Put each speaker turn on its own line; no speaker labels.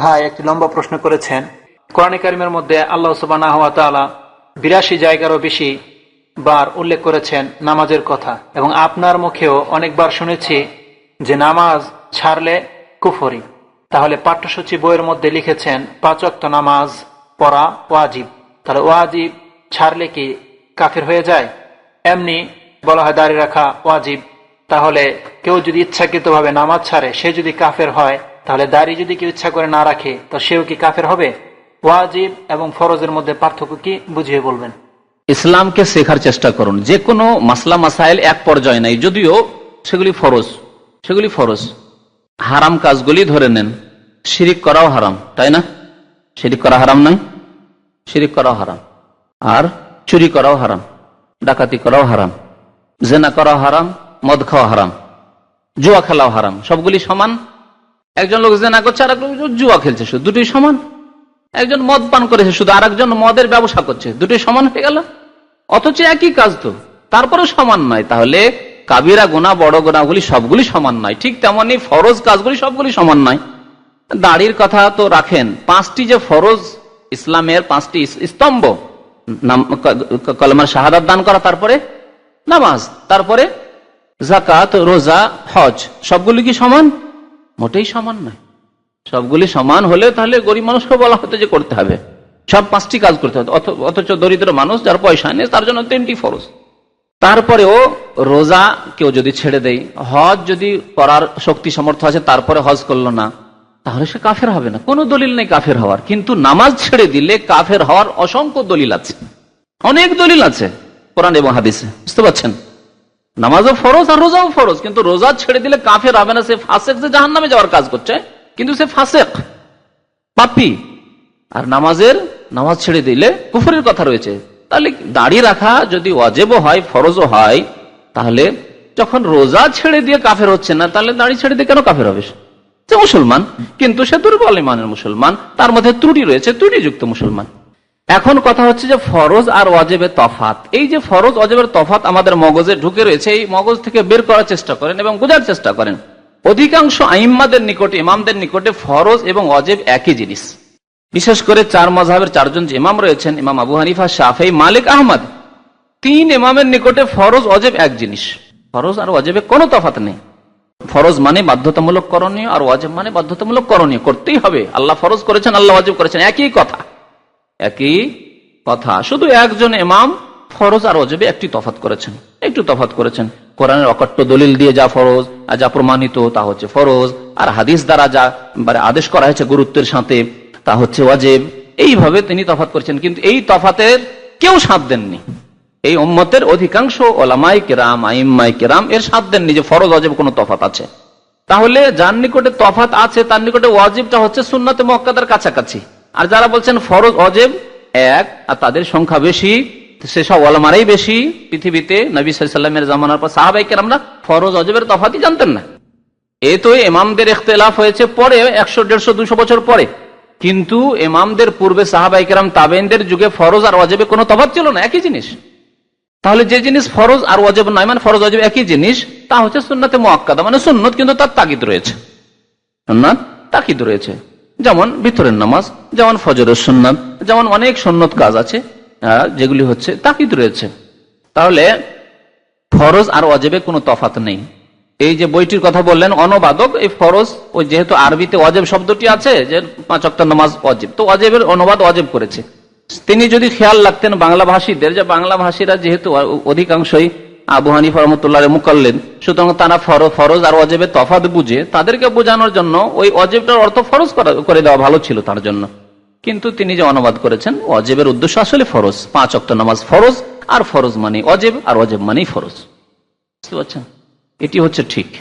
ভাই একটি লম্বা প্রশ্ন করেছেন, কোরআন কারিমের মধ্যে আল্লাহ সুবাহ বিরাশি জায়গারও বেশি বার উল্লেখ করেছেন নামাজের কথা এবং আপনার মুখেও অনেকবার শুনেছি যে নামাজ ছাড়লে কুফরি। তাহলে পাঠ্যসূচি বইয়ের মধ্যে লিখেছেন পাঁচক্ত নামাজ পড়া ওয়াজিব। তাহলে ওয়াজিব ছাড়লে কি কাফের হয়ে যায়? এমনি বলা হয়, দাঁড়িয়ে রাখা ওয়াজিব। তাহলে কেউ যদি ইচ্ছাকৃতভাবে নামাজ ছাড়ে, সে যদি কাফের হয় তাহলে দাড়ি যদি কেউ ইচ্ছা করে না রাখে, তো সেও কি কাফের হবে? ওয়াজিব এবং ফরজের মধ্যে পার্থক্য কি? বুঝিয়ে বলবেন।
ইসলামকে শেখার চেষ্টা করুন। যে কোনো মাসলা মাসাইল এক পর্যায়ে নাই, যদিও সেগুলি ফরজ। সেগুলি ফরজ। হারাম কাজগুলি ধরে নেন। শিরিক করাও হারাম, তাই না? শিরিক করা হারাম নয়। শিরিক করাও হারাম। আর চুরি করাও হারাম, ডাকাতি করাও হারাম, জেনা করাও হারাম, মদ খাওয়া হারাম, জুয়া খেলাও হারাম, সবগুলি সমান একজন লোক জেনা করছে আর লোক জুয়া খেলছে শুধু। দুটোই সমান। একজন মদ পান করেছে শুধু আর একজন মদের ব্যবসা করছে। দুটোই সমান হয়ে গেল। অথচ একই কাজ তো। তারপরে সমান নয়। তাহলে কাবিরা গোনা বড় গোনাগুলি সবগুলি সমান নয়। ঠিক তেমনি ফরজ কাজগুলি সবগুলি সমান নয়। দাড়ির কথা তো রাখেন। পাঁচটি যে ফরজ ইসলামের পাঁচটি স্তম্ভ কলমার শাহাদাত দান করা, তারপরে নামাজ, তারপরে জাকাত রোজা, হজ, সবগুলি কি সমান? মোটেই সমান নয়। সবগুলি সমান হলে তাহলে গরিব মানুষকে বলা হতো যে করতে হবে। সব পাঁচটি কাজ করতে হবে। অথচ দরিদ্র মানুষ যার পয়সা নেই, তার জন্য তিনটি ফরজ। তারপরেও রোজা কেউ যদি ছেড়ে দেয়, হজ যদি করার শক্তি, সামর্থ্য আছে, তারপরে হজ করল না, তাহলে সে কাফের হবে না। কোনো দলিল নেই কাফের হওয়ার। কিন্তু নামাজ ছেড়ে দিলে কাফের হওয়ার অসংখ্য দলিল আছে। অনেক দলিল আছে, কোরআন এবং হাদিসে। বুঝতে পারছেন? নামাজও ফরজ আর রোজাও ফরজ, কিন্তু রোজা ছেড়ে দিলে কাফের হবে না, সে ফাসেক যে জাহান নামে যাওয়ার কাজ করছে, কিন্তু সে ফাসেক, পাপি। আর নামাজের নামাজ ছেড়ে দিলে কুফরের কথা রয়েছে। তাহলে দাঁড়িয়ে রাখা যদি অজেবও হয়, ফরজও হয়, তাহলে যখন রোজা ছেড়ে দিয়ে কাফের হচ্ছে না, তাহলে দাঁড়িয়ে ছেড়ে দিয়ে কেন কাফের হবে? সে? মুসলমান, কিন্তু সে দুর্বল ইমানের মুসলমান, তার মধ্যে ত্রুটি রয়েছে, ত্রুটিযুক্ত মুসলমান। এখন কথা হচ্ছে যে ফরজ আর অজেবের তফাত। এই যে ফরজ অজেবের তফাত আমাদের মগজে ঢুকে রয়েছে, এই মগজ থেকে বের করার চেষ্টা করেন এবং বোঝার চেষ্টা করেন। অধিকাংশ আইম্মাদের নিকটে, ইমামদের নিকটে ফরজ এবং অজেব একই জিনিস। বিশেষ করে চার মজাহের চারজন যে ইমাম রয়েছেন, ইমাম আবু হানিফা শাফেই মালিক, আহমদ। তিন ইমামের নিকটে ফরজ অজেব এক জিনিস। ফরজ আর অজেবে কোনো তফাত নেই। ফরজ মানে বাধ্যতামূলক করণীয় আর ওয়াজেব মানে বাধ্যতামূলক করণীয়। করতেই হবে। আল্লাহ ফরজ করেছেন, আল্লাহ ওয়াজেব করেছেন। একই কথা। একই কথা। শুধু একজন ইমাম ফরজ আর অজবে একটি তফাত করেছেন। একটু তফাত করেছেন। কোরআনের অকট্ট দলিল দিয়ে যা ফরজ আর যা প্রমাণিত, তা হচ্ছে ফরজ। আর হাদিস দ্বারা যা মানে আদেশ করা হয়েছে গুরুত্বের সাথে, তা হচ্ছে ওয়াজেব। এইভাবে তিনি তফাত করেছেন। কিন্তু এই তফাতের কেউ সাথ দেননি। এই উম্মতের অধিকাংশ ওলামাই কেরাম, আইম্মাই কেরাম এর সাথ দেননি যে ফরজ অজেব কোনো তফাত আছে। তাহলে যার নিকটে তফাত আছে, তার নিকটে ওয়াজিবটা হচ্ছে সুন্নতে মক্কাদার কাছাকাছি। আর যারা বলছেন ফরজ অজেব, এক, আর তাদের সংখ্যা বেশি, সেসব ওলামারাই বেশি। পৃথিবীতে নবী সাল্লামের জামানার পর সাহাবাইকে আমরা ফরজ অজেবের তফাতই জানতেন না। এ তো এমামদের ইখতলাফ হয়েছে পরে, একশো, দেড়শো, দুশো বছর পরে। কিন্তু এমামদের পূর্বে সাহাবাইকেরাম তাবেনদের যুগে ফরজ আর অজেবে কোনো তফাত ছিল না, একই জিনিস। তাহলে যে জিনিস ফরজ আর অজেব নয় মানে ফরজ অজেব একই জিনিস, তা হচ্ছে সুন্নতে মোয়াক্কাদা মানে সুন্নত কিন্তু তার তাগিদ রয়েছে। সুন্নাত তাকিদ রয়েছে। যেমন ভিতরের নামাজ, যেমন ফজরের সুন্নাত, যেমন অনেক সুন্নত কাজ আছে যেগুলি হচ্ছে তাকিদ রয়েছে। তাহলে ফরজ আর অজেবে কোনো তফাত নেই। এই যে বইটির কথা বললেন, অনবাদক, এই ফরজ, ওই যেহেতু আরবিতে অজেব শব্দটি আছে, যে পাঁচ অক্ট নামাজ অজেব তো অজেবের অনুবাদ অজেব করেছে। তিনি যদি খেয়াল রাখতেন বাংলা ভাষীদের, যে বাংলা ভাষীরা যেহেতু অধিকাংশই আবু হানি রহমতুল্লাহ মুকাল্লেন সুতরাং তারা ফর- ফরজ আর অজেবের তফাত বুঝে তাদেরকে বোঝানোর জন্য ওই অজেবটার অর্থ ফরজ করা- করে দেওয়া ভালো ছিল তার জন্য। কিন্তু তিনি যে অনুবাদ করেছেন অজেবের উদ্দেশ্য আসলে ফরজ। পাঁচ অক্ট নামাজ ফরজ, আর ফরজ মানে অজেব আর অজেব মানেই ফরজ। বুঝতে পারছেন? এটি হচ্ছে ঠিক।